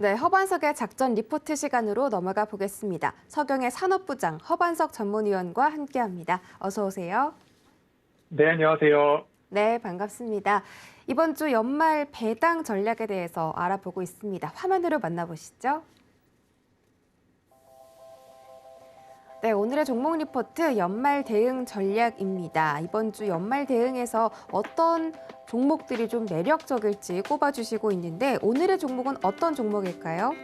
네, 허반석의 작전 리포트 시간으로 넘어가 보겠습니다. 서경의 산업부장 허반석 전문위원과 함께합니다. 어서 오세요. 네, 안녕하세요. 네, 반갑습니다. 이번 주 연말 배당 전략에 대해서 알아보고 있습니다. 화면으로 만나보시죠. 네, 오늘의 종목 리포트 연말 대응 전략입니다. 이번 주 연말 대응에서 어떤 종목들이 좀 매력적일지 꼽아주시고 있는데 오늘의 종목은 어떤 종목일까요?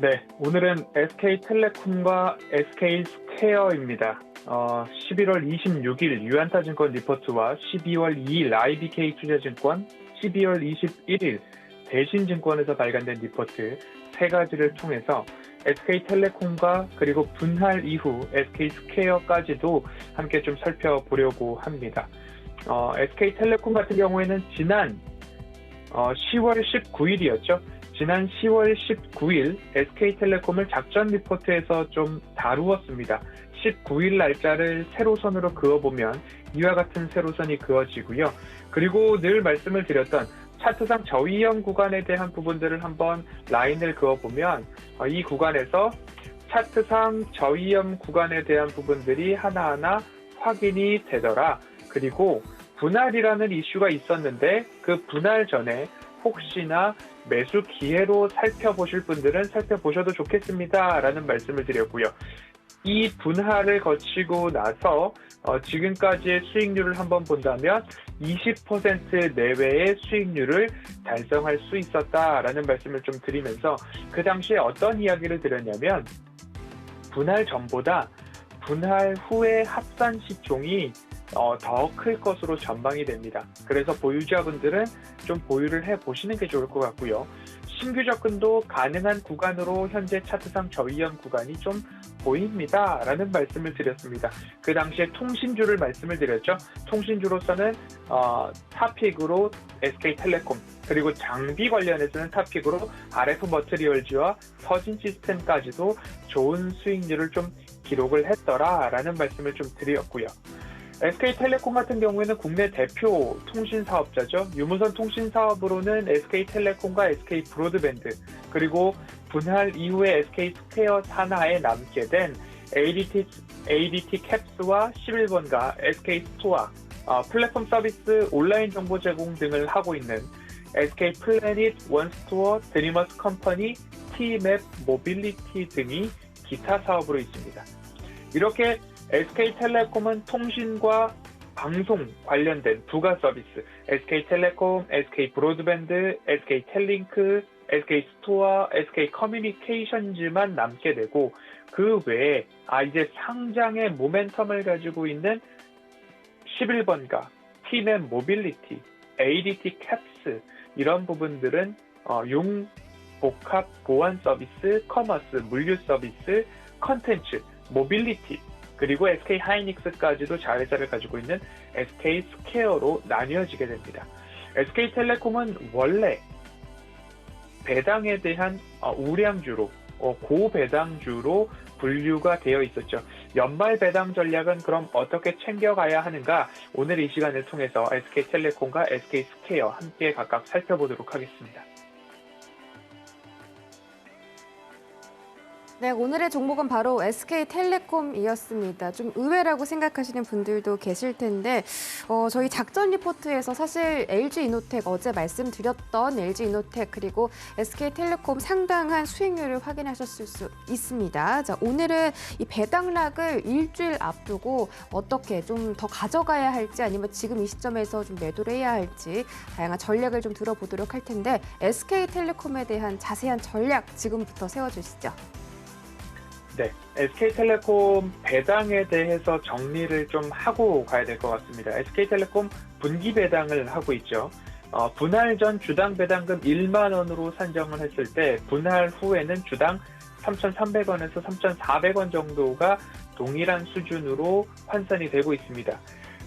네, 오늘은 SK텔레콤과 SK스퀘어입니다. 어, 11월 26일 유한타증권 리포트와 12월 2일 IBK 투자증권, 12월 21일 대신증권에서 발간된 리포트 세 가지를 통해서 SK텔레콤과 그리고 분할 이후 SK스퀘어까지도 함께 좀 살펴보려고 합니다. 어, SK텔레콤 같은 경우에는 지난 어, 10월 19일이었죠. 지난 10월 19일 SK텔레콤을 작전 리포트에서 좀 다루었습니다. 19일 날짜를 세로선으로 그어보면 이와 같은 세로선이 그어지고요. 그리고 늘 말씀을 드렸던 차트상 저위험 구간에 대한 부분들을 한번 라인을 그어보면 어, 이 구간에서 차트상 저위험 구간에 대한 부분들이 하나하나 확인이 되더라. 그리고 분할이라는 이슈가 있었는데 그 분할 전에 혹시나 매수 기회로 살펴보실 분들은 살펴보셔도 좋겠습니다. 라는 말씀을 드렸고요. 이 분할을 거치고 나서 어, 지금까지의 수익률을 한번 본다면 20% 내외의 수익률을 달성할 수 있었다라는 말씀을 좀 드리면서 그 당시에 어떤 이야기를 드렸냐면 분할 전보다 분할 후의 합산 시총이 어, 더 클 것으로 전망이 됩니다. 그래서 보유자분들은 좀 보유를 해 보시는 게 좋을 것 같고요. 신규 접근도 가능한 구간으로 현재 차트상 저위험 구간이 좀 보입니다. 라는 말씀을 드렸습니다. 그 당시에 통신주를 말씀을 드렸죠. 통신주로서는 어, 타픽으로 SK텔레콤 그리고 장비 관련해서는 타픽으로 RF 머트리얼즈와 서진 시스템까지도 좋은 수익률을 좀 기록을 했더라라는 말씀을 좀 드렸고요. SK텔레콤 같은 경우에는 국내 대표 통신 사업자죠. 유무선 통신 사업으로는 SK텔레콤과 SK 브로드밴드 그리고 분할 이후에 SK 스퀘어 산하에 남게 된 ADT, ADT 캡스와 11번가 SK 스토어 어, 플랫폼 서비스 온라인 정보 제공 등을 하고 있는 SK 플래닛, 원스토어, 드리머스 컴퍼니, T맵 모빌리티 등이 기타 사업으로 있습니다. 이렇게 SK텔레콤은 통신과 방송 관련된 부가 서비스, SK텔레콤, SK브로드밴드, SK텔링크, SK스토어, SK커뮤니케이션즈만 남게 되고 그 외에 아 이제 상장의 모멘텀을 가지고 있는 11번가, T맵 모빌리티, ADT 캡스 이런 부분들은 어, 용 복합 보안 서비스, 커머스, 물류 서비스, 컨텐츠, 모빌리티 그리고 SK 하이닉스까지도 자회사를 가지고 있는 SK 스퀘어로 나뉘어지게 됩니다. SK텔레콤은 원래 배당에 대한 어, 우량주로 어, 고배당주로 분류가 되어 있었죠. 연말 배당 전략은 그럼 어떻게 챙겨가야 하는가? 오늘 이 시간을 통해서 SK텔레콤과 SK스퀘어 함께 각각 살펴보도록 하겠습니다. 네, 오늘의 종목은 바로 SK텔레콤이었습니다. 좀 의외라고 생각하시는 분들도 계실 텐데 어, 저희 작전 리포트에서 사실 LG이노텍 어제 말씀드렸던 LG이노텍 그리고 SK텔레콤 상당한 수익률을 확인하셨을 수 있습니다. 자, 오늘은 이 배당락을 일주일 앞두고 어떻게 좀 더 가져가야 할지 아니면 지금 이 시점에서 좀 매도를 해야 할지 다양한 전략을 좀 들어보도록 할 텐데 SK텔레콤에 대한 자세한 전략 지금부터 세워주시죠. 네, SK텔레콤 배당에 대해서 정리를 좀 하고 가야 될 것 같습니다. SK텔레콤 분기 배당을 하고 있죠. 어, 분할 전 주당 배당금 1만 원으로 산정을 했을 때 분할 후에는 주당 3,300원에서 3,400원 정도가 동일한 수준으로 환산이 되고 있습니다.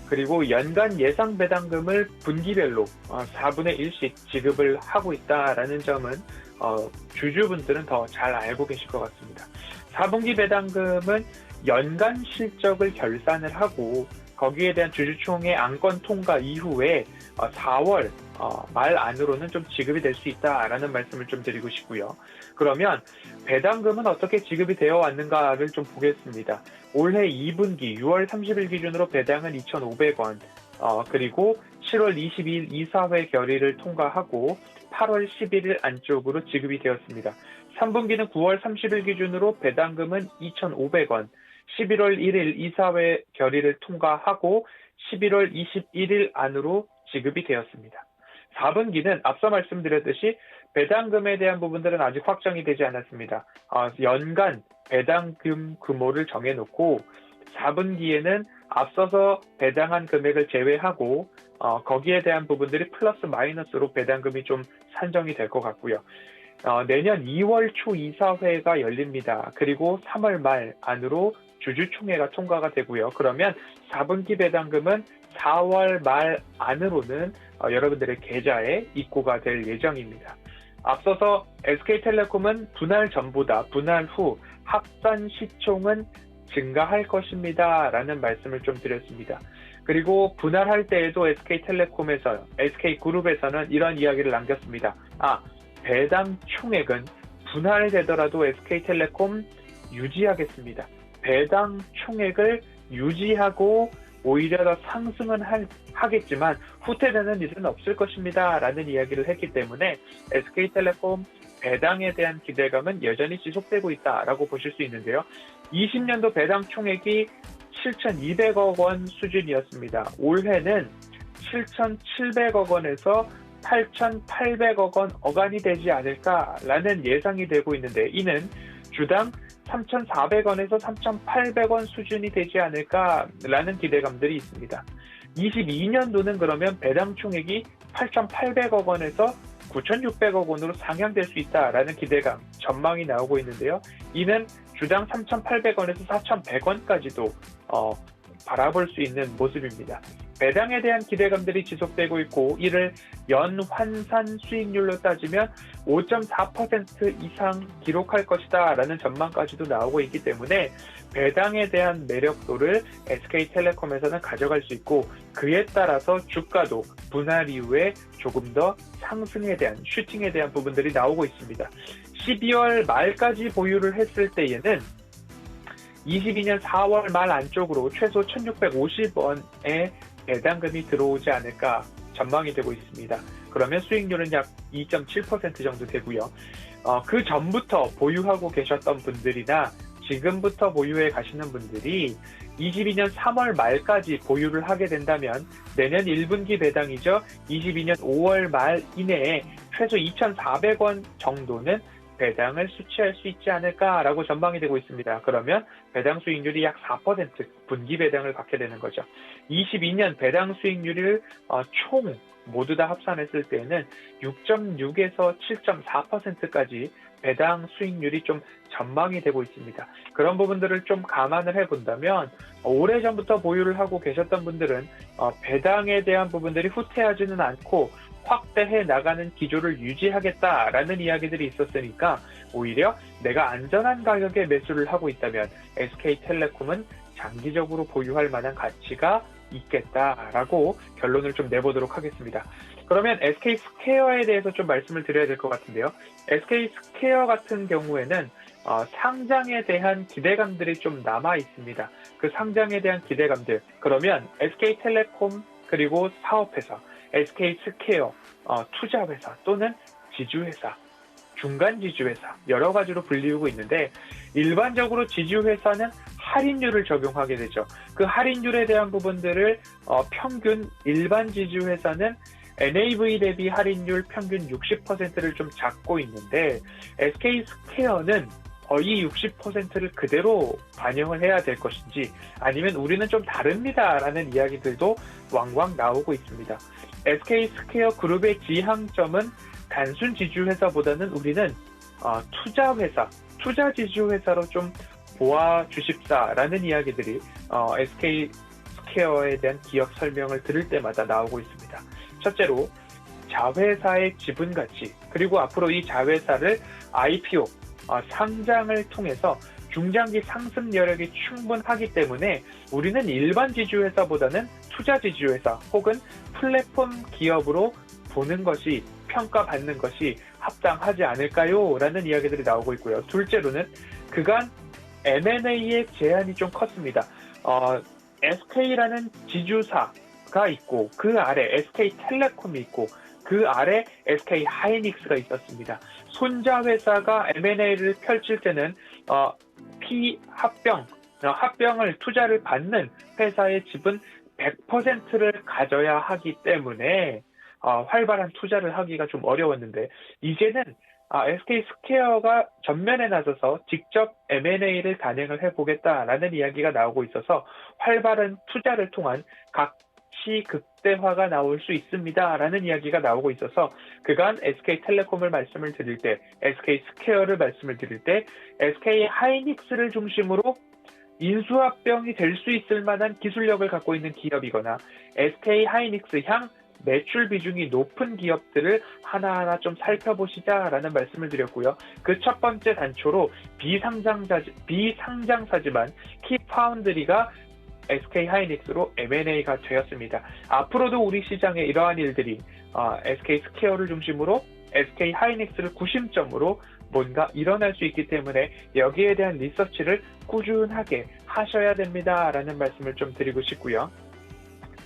그리고 연간 예상 배당금을 분기별로 어, 4분의 1씩 지급을 하고 있다라는 점은 어, 주주분들은 더 잘 알고 계실 것 같습니다. 4분기 배당금은 연간 실적을 결산을 하고 거기에 대한 주주총회 안건 통과 이후에 4월 어, 말 안으로는 좀 지급이 될 수 있다라는 말씀을 좀 드리고 싶고요. 그러면 배당금은 어떻게 지급이 되어 왔는가를 좀 보겠습니다. 올해 2분기 6월 30일 기준으로 배당은 2,500원, 어, 그리고 7월 22일 이사회 결의를 통과하고 8월 11일 안쪽으로 지급이 되었습니다. 3분기는 9월 30일 기준으로 배당금은 2,500원, 11월 1일 이사회 결의를 통과하고 11월 21일 안으로 지급이 되었습니다. 4분기는 앞서 말씀드렸듯이 배당금에 대한 부분들은 아직 확정이 되지 않았습니다. 어, 연간 배당금 규모를 정해놓고 4분기에는 앞서서 배당한 금액을 제외하고 어, 거기에 대한 부분들이 플러스 마이너스로 배당금이 좀 산정이 될 것 같고요. 어, 내년 2월 초 이사회가 열립니다. 그리고 3월 말 안으로 주주총회가 통과가 되고요. 그러면 4분기 배당금은 4월 말 안으로는 어, 여러분들의 계좌에 입고가 될 예정입니다. 앞서서 SK텔레콤은 분할 전보다 분할 후 합산 시총은 증가할 것입니다. 라는 말씀을 좀 드렸습니다. 그리고 분할할 때에도 SK텔레콤에서, SK그룹에서는 이런 이야기를 남겼습니다. 아, 배당 총액은 분할되더라도 SK텔레콤 유지하겠습니다. 배당 총액을 유지하고 오히려 더 상승은 할- 하겠지만 후퇴되는 일은 없을 것입니다. 라는 이야기를 했기 때문에 SK텔레콤 배당에 대한 기대감은 여전히 지속되고 있다라고 보실 수 있는데요. 20년도 배당 총액이 7,200억 원 수준이었습니다. 올해는 7,700억 원에서 8,800억 원 어간이 되지 않을까라는 예상이 되고 있는데 이는 주당 3,400원에서 3,800원 수준이 되지 않을까라는 기대감들이 있습니다. 22년도는 그러면 배당 총액이 8,800억 원에서 9,600억 원으로 상향될 수 있다라는 기대감, 전망이 나오고 있는데요. 이는 주당 3,800원에서 4,100원까지도 어, 바라볼 수 있는 모습입니다. 배당에 대한 기대감들이 지속되고 있고 이를 연환산 수익률로 따지면 5.4% 이상 기록할 것이다 라는 전망까지도 나오고 있기 때문에 배당에 대한 매력도를 SK텔레콤에서는 가져갈 수 있고 그에 따라서 주가도 분할 이후에 조금 더 상승에 대한 슈팅에 대한 부분들이 나오고 있습니다. 12월 말까지 보유를 했을 때에는 22년 4월 말 안쪽으로 최소 1650원의 배당금이 들어오지 않을까 전망이 되고 있습니다. 그러면 수익률은 약 2.7% 정도 되고요. 어, 그 전부터 보유하고 계셨던 분들이나 지금부터 보유해 가시는 분들이 22년 3월 말까지 보유를 하게 된다면 내년 1분기 배당이죠. 22년 5월 말 이내에 최소 2,400원 정도는 배당을 수취할 수 있지 않을까라고 전망이 되고 있습니다. 그러면 배당 수익률이 약 4% 분기 배당을 받게 되는 거죠. 22년 배당 수익률을 어, 총 모두 다 합산했을 때는 6.6에서 7.4%까지 배당 수익률이 좀 전망이 되고 있습니다. 그런 부분들을 좀 감안을 해본다면 오래전부터 보유를 하고 계셨던 분들은 어, 배당에 대한 부분들이 후퇴하지는 않고 확대해 나가는 기조를 유지하겠다라는 이야기들이 있었으니까 오히려 내가 안전한 가격에 매수를 하고 있다면 SK텔레콤은 장기적으로 보유할 만한 가치가 있겠다라고 결론을 좀 내보도록 하겠습니다. 그러면 SK 스퀘어에 대해서 좀 말씀을 드려야 될 것 같은데요. SK 스퀘어 같은 경우에는 어, 상장에 대한 기대감들이 좀 남아 있습니다. 그 상장에 대한 기대감들. 그러면 SK텔레콤 그리고 사업회사, SK 스퀘어, 어, 투자회사 또는 지주회사, 중간 지주회사 여러 가지로 불리우고 있는데 일반적으로 지주회사는 할인율을 적용하게 되죠. 그 할인율에 대한 부분들을 어, 평균 일반 지주회사는 NAV 대비 할인율 평균 60%를 좀 잡고 있는데 SK 스퀘어는 어, 이 60%를 그대로 반영을 해야 될 것인지 아니면 우리는 좀 다릅니다라는 이야기들도 왕왕 나오고 있습니다. SK 스퀘어 그룹의 지향점은 단순 지주회사보다는 우리는 어, 투자회사, 투자 지주회사로 좀 보아 주십사라는 이야기들이 어, SK 스퀘어에 대한 기업 설명을 들을 때마다 나오고 있습니다. 첫째로 자회사의 지분 가치 그리고 앞으로 이 자회사를 IPO 어, 상장을 통해서 중장기 상승 여력이 충분하기 때문에 우리는 일반 지주회사보다는 투자 지주 회사 혹은 플랫폼 기업으로 보는 것이 평가받는 것이 합당하지 않을까요? 라는 이야기들이 나오고 있고요. 둘째로는 그간 M&A의 제한이 좀 컸습니다. 어, SK라는 지주사가 있고 그 아래 SK텔레콤이 있고 그 아래 SK 하이닉스가 있었습니다. 손자 회사가 M&A를 펼칠 때는 어, 피합병 어, 합병을 투자를 받는 회사의 지분 100%를 가져야 하기 때문에 어, 활발한 투자를 하기가 좀 어려웠는데 이제는 아, SK 스퀘어가 전면에 나서서 직접 M&A를 단행을 해보겠다라는 이야기가 나오고 있어서 활발한 투자를 통한 가치 극대화가 나올 수 있습니다라는 이야기가 나오고 있어서 그간 SK텔레콤을 말씀을 드릴 때, SK 스퀘어를 말씀을 드릴 때, SK 하이닉스를 중심으로 인수합병이 될 수 있을 만한 기술력을 갖고 있는 기업이거나 SK 하이닉스 향 매출 비중이 높은 기업들을 하나하나 좀 살펴보시자라는 말씀을 드렸고요. 그 첫 번째 단초로 비상장사, 비상장사지만 키파운드리가 SK 하이닉스로 M&A가 되었습니다. 앞으로도 우리 시장에 이러한 일들이 어, SK 스퀘어를 중심으로 SK 하이닉스를 구심점으로 뭔가 일어날 수 있기 때문에 여기에 대한 리서치를 꾸준하게 하셔야 됩니다라는 말씀을 좀 드리고 싶고요.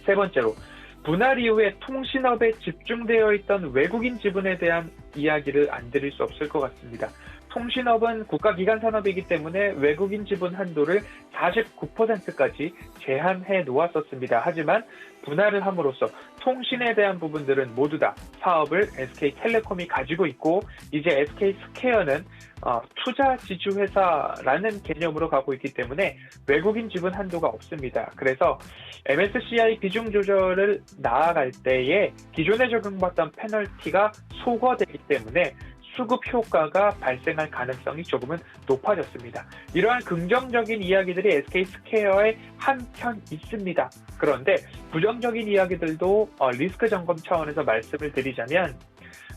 세 번째로 분할 이후에 통신업에 집중되어 있던 외국인 지분에 대한 이야기를 안 드릴 수 없을 것 같습니다. 통신업은 국가기관 산업이기 때문에 외국인 지분 한도를 49%까지 제한해 놓았었습니다. 하지만 분할을 함으로써 통신에 대한 부분들은 모두 다 사업을 SK텔레콤이 가지고 있고 이제 SK 스퀘어는 어, 투자 지주 회사라는 개념으로 가고 있기 때문에 외국인 지분 한도가 없습니다. 그래서 MSCI 비중 조절을 나아갈 때에 기존에 적용받던 페널티가 소거되기 때문에 수급 효과가 발생할 가능성이 조금은 높아졌습니다. 이러한 긍정적인 이야기들이 SK 스퀘어에 한편 있습니다. 그런데 부정적인 이야기들도 어, 리스크 점검 차원에서 말씀을 드리자면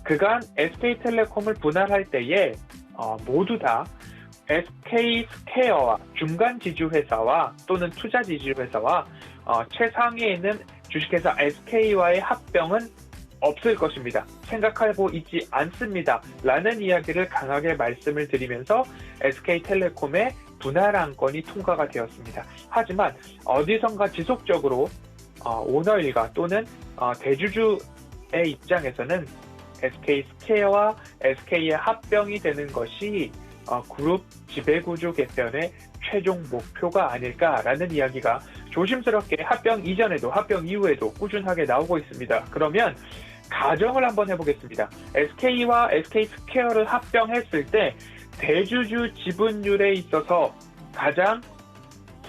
그간 SK텔레콤을 분할할 때에 어, 모두 다 SK 스퀘어와 중간 지주 회사와 또는 투자 지주 회사와 어, 최상위에 있는 주식회사 SK와의 합병은 없을 것입니다. 생각하고 있지 않습니다. 라는 이야기를 강하게 말씀을 드리면서 SK텔레콤의 분할 안건이 통과가 되었습니다. 하지만 어디선가 지속적으로 어, 오너 일가 또는 어, 대주주의 입장에서는 SK 스퀘어와 SK의 합병이 되는 것이 어, 그룹 지배구조 개편의 최종 목표가 아닐까라는 이야기가 조심스럽게 합병 이전에도 합병 이후에도 꾸준하게 나오고 있습니다. 그러면 가정을 한번 해보겠습니다. SK와 SK 스퀘어를 합병했을 때 대주주 지분율에 있어서 가장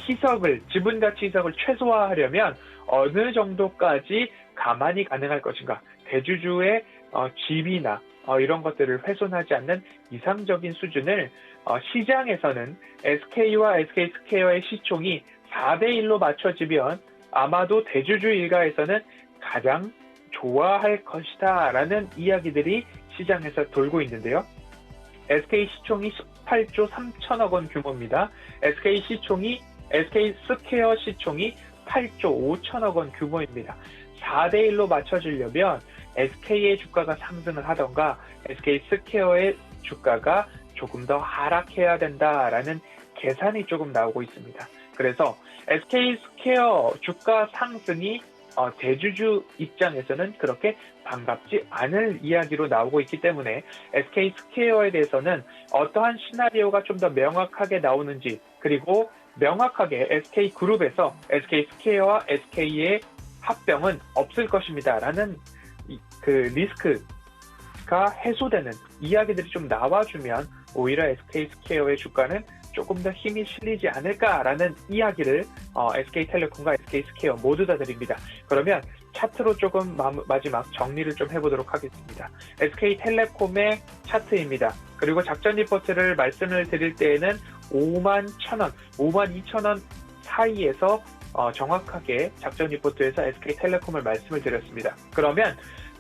희석을 지분 가치 희석을 최소화하려면 어느 정도까지 가만히 가능할 것인가? 대주주의 어, 지위나 어, 이런 것들을 훼손하지 않는 이상적인 수준을 어, 시장에서는 SK와 SK 스퀘어의 시총이 4대 1로 맞춰지면 아마도 대주주 일가에서는 가장 좋아할 것이다 라는 이야기들이 시장에서 돌고 있는데요. SK 시총이 18조 3천억 원 규모입니다. SK 시총이 SK 스퀘어 시총이 8조 5천억 원 규모입니다. 4대 1로 맞춰지려면 SK의 주가가 상승을 하던가 SK 스퀘어의 주가가 조금 더 하락해야 된다라는 계산이 조금 나오고 있습니다. 그래서 SK 스퀘어 주가 상승이 어, 대주주 입장에서는 그렇게 반갑지 않을 이야기로 나오고 있기 때문에 SK 스퀘어에 대해서는 어떠한 시나리오가 좀 더 명확하게 나오는지 그리고 명확하게 SK 그룹에서 SK 스퀘어와 SK의 합병은 없을 것입니다라는 그 리스크가 해소되는 이야기들이 좀 나와주면 오히려 SK 스퀘어의 주가는 조금 더 힘이 실리지 않을까라는 이야기를 어, SK텔레콤과 SK스퀘어 모두 다 드립니다. 그러면 차트로 조금 마, 마지막 정리를 좀 해보도록 하겠습니다. SK텔레콤의 차트입니다. 그리고 작전 리포트를 말씀을 드릴 때에는 5만 1,000원, 5만 2천원 사이에서 어, 정확하게 작전 리포트에서 SK텔레콤을 말씀을 드렸습니다. 그러면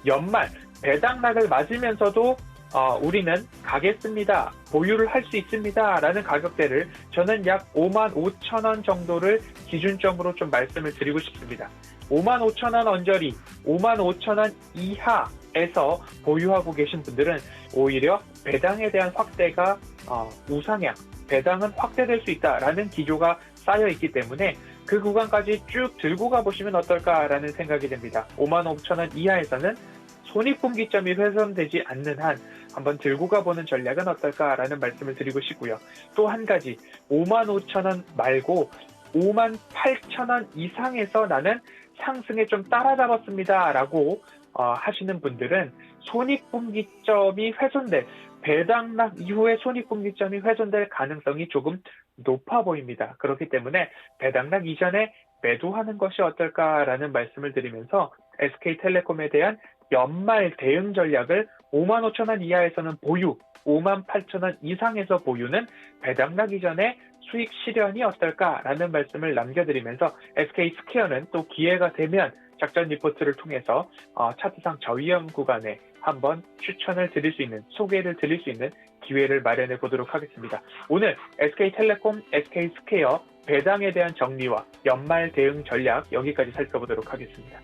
연말 배당락을 맞으면서도 어, 우리는 가겠습니다. 보유를 할 수 있습니다. 라는 가격대를 저는 약 5만 5천 원 정도를 기준점으로 좀 말씀을 드리고 싶습니다. 5만 5천 원 언저리, 5만 5천 원 이하 상승에서 보유하고 계신 분들은 오히려 배당에 대한 확대가 어, 우상향, 배당은 확대될 수 있다라는 기조가 쌓여 있기 때문에 그 구간까지 쭉 들고 가보시면 어떨까라는 생각이 듭니다. 5만 5천 원 이하에서는 손익분기점이 훼손되지 않는 한 한번 들고 가보는 전략은 어떨까라는 말씀을 드리고 싶고요. 또 한 가지 5만 5천 원 말고 5만 8천 원 이상에서 나는 상승에 좀 따라잡았습니다라고 어, 하시는 분들은 손익분기점이 훼손될 배당락 이후에 손익분기점이 훼손될 가능성이 조금 높아 보입니다. 그렇기 때문에 배당락 이전에 매도하는 것이 어떨까라는 말씀을 드리면서 SK텔레콤에 대한 연말 대응 전략을 5만 5천 원 이하에서는 보유, 5만 8천 원 이상에서 보유는 배당락 이전에 수익 실현이 어떨까라는 말씀을 남겨드리면서 SK 스퀘어는 또 기회가 되면 작전 리포트를 통해서 어, 차트상 저위험 구간에 한번 추천을 드릴 수 있는 소개를 드릴 수 있는 기회를 마련해 보도록 하겠습니다. 오늘 SK텔레콤, SK 스퀘어 배당에 대한 정리와 연말 대응 전략 여기까지 살펴보도록 하겠습니다.